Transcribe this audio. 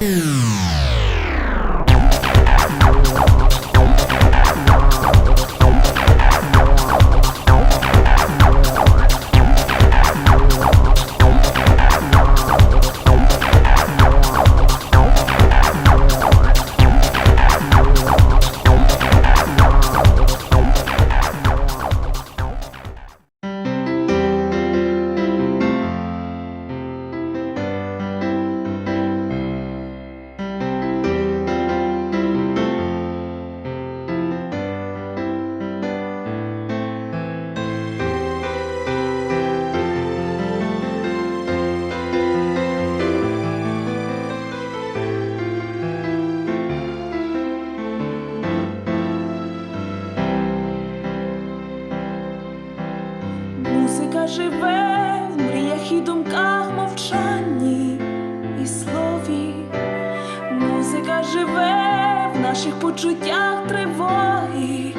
Mm. живе в мріях і думках, мовчанні і слові, музика живе в наших почуттях тривоги.